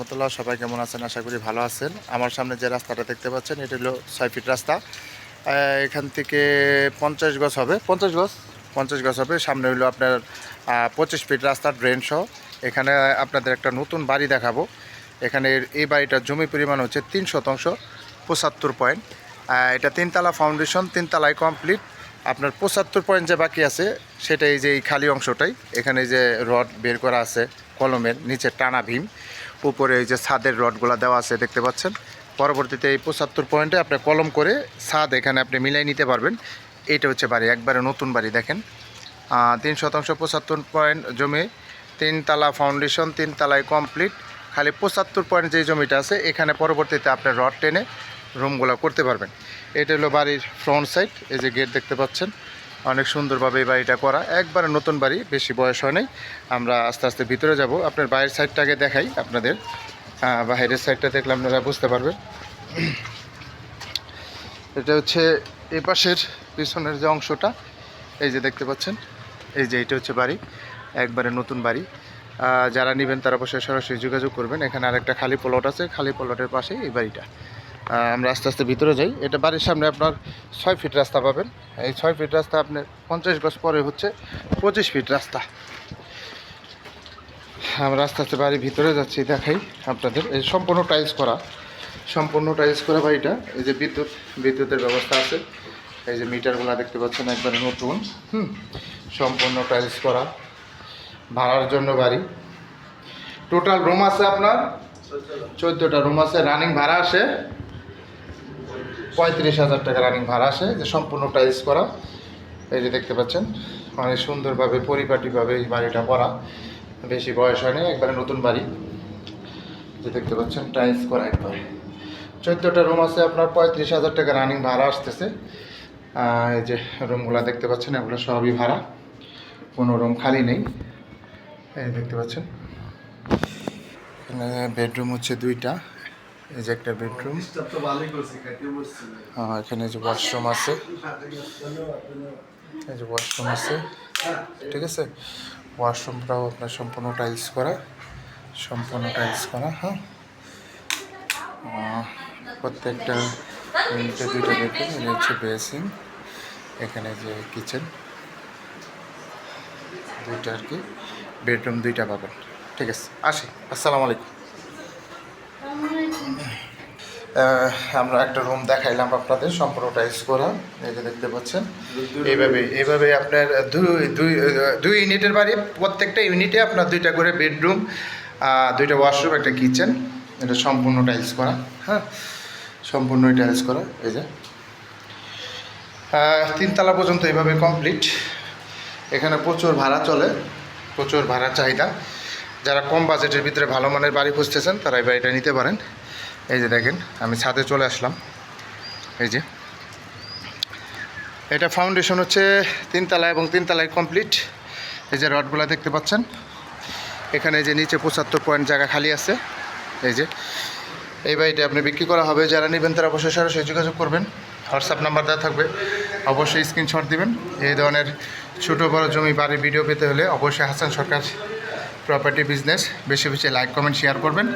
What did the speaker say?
রহমতুল্লাহ, সবাই কেমন আছেন? আশা করি ভালো আছেন। আমার সামনে যে রাস্তাটা দেখতে পাচ্ছেন, এটা হলো ছয় ফিট রাস্তা। এখান থেকে পঞ্চাশ গজ হবে। পঞ্চাশ গজ? পঞ্চাশ গজ হবে। সামনে হলো আপনার পঁচিশ ফিট রাস্তা ড্রেন সহ। এখানে আপনাদের একটা নতুন বাড়ি দেখাবো। এখানে এই বাড়িটার জমি পরিমাণ হচ্ছে তিন শতাংশ, পঁচাত্তর পয়েন্ট। এটা তিনতলা ফাউন্ডেশন তিনতলায় কমপ্লিট আপনার পঁচাত্তর পয়েন্ট যে বাকি আছে, সেটাই যে এই খালি অংশটাই। এখানে যে রড বের করা আছে, কলমের নিচে টানা ভীম। উপরে এই যে ছাদের রডগুলো দেওয়া আছে, দেখতে পাচ্ছেন? পরবর্তীতে এই পঁচাত্তর পয়েন্টে আপনি কলম করে ছাদ এখানে আপনি মিলাই নিতে পারবেন। এটা হচ্ছে বাড়ি, একবারে নতুন বাড়ি দেখেন। তিন শতাংশ পঁচাত্তর পয়েন্ট জমি তিনতলা ফাউন্ডেশন তিনতলায় কমপ্লিট খালি পঁচাত্তর পয়েন্ট যে জমিটা আছে, এখানে পরবর্তীতে আপনি রড টেনে রুমগুলো করতে পারবেন। এটা হলো বাড়ির ফ্রন্ট সাইড এই যে গেট দেখতে পাচ্ছেন। অনেক সুন্দরভাবে এই বাড়িটা করা। একবারে নতুন বাড়ি, বেশি বয়স হয় নাই। আমরা আস্তে আস্তে ভিতরে যাব। আপনার বাইরের সাইডটাকে দেখাই আপনাদের। বাইরের সাইডটা দেখলে আপনারা বুঝতে পারবেন। এটা হচ্ছে এই পাশের পিছনের যে অংশটা, এই যে দেখতে পাচ্ছেন, এই যে এটা হচ্ছে বাড়ি, একবারে নতুন বাড়ি। যারা নেবেন তারা অবশ্যই সরাসরি যোগাযোগ করবেন। এখানে আরেকটা খালি প্লট আছে। খালি প্লটের পাশে এই বাড়িটা। আমরা আস্তে আস্তে ভিতরে যাই। এটা বাড়ির সামনে আপনার ছয় ফিট রাস্তা পাবেন। এই ছয় ফিট রাস্তা আপনার পঞ্চাশ গজ পরে হচ্ছে পঁচিশ ফিট রাস্তা। আমরা আস্তে আস্তে বাড়ির ভিতরে যাচ্ছি, দেখাই আপনাদের। এই সম্পূর্ণ টাইলস করা, সম্পূর্ণ টাইলস করা বাড়িটা। এই যে বিদ্যুৎ, বিদ্যুতের ব্যবস্থা আছে। এই যে মিটারগুলো দেখতে পাচ্ছেন, একবারে নতুন। হুম, সম্পূর্ণ টাইলস করা, ভাড়ার জন্য বাড়ি। টোটাল রুম আছে আপনার? চোদ্দোটা। রুম আছে রানিং ভাড়া আসে পঁয়ত্রিশ হাজার টাকা রানিং ভাড়া আসে, যে সম্পূর্ণ টাইলস করা। এই যে দেখতে পাচ্ছেন অনেক সুন্দরভাবে পরিপাটিভাবে এই বাড়িটা করা বেশি বয়স হয়নি, একবারে নতুন বাড়ি। যে দেখতে পাচ্ছেন টাইলস করা একবার। চোদ্দোটা রুম আছে, আপনার পঁয়ত্রিশ হাজার টাকা রানিং ভাড়া আসতেছে। এই যে রুমগুলো দেখতে পাচ্ছেন, এগুলো সবই ভাড়া। কোনো রুম খালি নেই। এই দেখতে পাচ্ছেন। বেডরুম হচ্ছে দুইটা। এই যে একটা বেডরুম বসছি। এখানে যে ওয়াশরুম আছে। এই যে ওয়াশরুম আছে। ঠিক আছে? ওয়াশরুমটাও আপনার সম্পূর্ণ টাইলস করা। সম্পূর্ণ টাইলস করা হ্যাঁ। প্রত্যেকটা ইউনিটে দুইটা বেডরুম এটা হচ্ছে বেসিং এখানে যে কিচেন দুইটা আর কি। বেডরুম দুইটা পাবেন। ঠিক আছে আসি। আসসালামু আলাইকুম। আমরা একটা রুম দেখাইলাম আপনাদের সম্পূর্ণ টাইলস করা এই যে দেখতে পাচ্ছেন। এইভাবে এইভাবে আপনার দুই দুই দুই ইউনিটের বাড়ি, প্রত্যেকটা ইউনিটে আপনার দুইটা করে বেডরুম দুইটা ওয়াশরুম একটা কিচেন এটা সম্পূর্ণ টাইলস করা হ্যাঁ? সম্পূর্ণ টাইলস করা, এই যে। তিনতলা পর্যন্ত এইভাবে কমপ্লিট এখানে প্রচুর ভাড়া চলে, প্রচুর ভাড়া চাহিদা। যারা কম বাজেটের ভিতরে ভালো মানের বাড়ি খুঁজতেছেন, তারা এই বাড়িটা নিতে পারেন। এই যে দেখেন, আমি ছাদে চলে আসলাম। এই যে। এটা ফাউন্ডেশন হচ্ছে তিনতলা এবং তিনতলায় কমপ্লিট এই যে রডগুলো দেখতে পাচ্ছেন। এখানে যে নিচে পঁচাত্তর পয়েন্ট জায়গা খালি আছে। এই যে। এই বাড়িটা আপনি বিক্রি করা হবে, যারা নেবেন তারা অবশ্যই সরাসরি যোগাযোগ করবেন। হোয়াটসঅ্যাপ নাম্বার দেওয়া থাকবে। অবশ্যই স্ক্রিনশট দিবেন। এই ধরনের ছোটো বড় জমি বাড়ির ভিডিও পেতে হলে অবশ্যই হাসান সরকার প্রপার্টি বিজনেস বেশি বেশি লাইক কমেন্ট শেয়ার করবেন।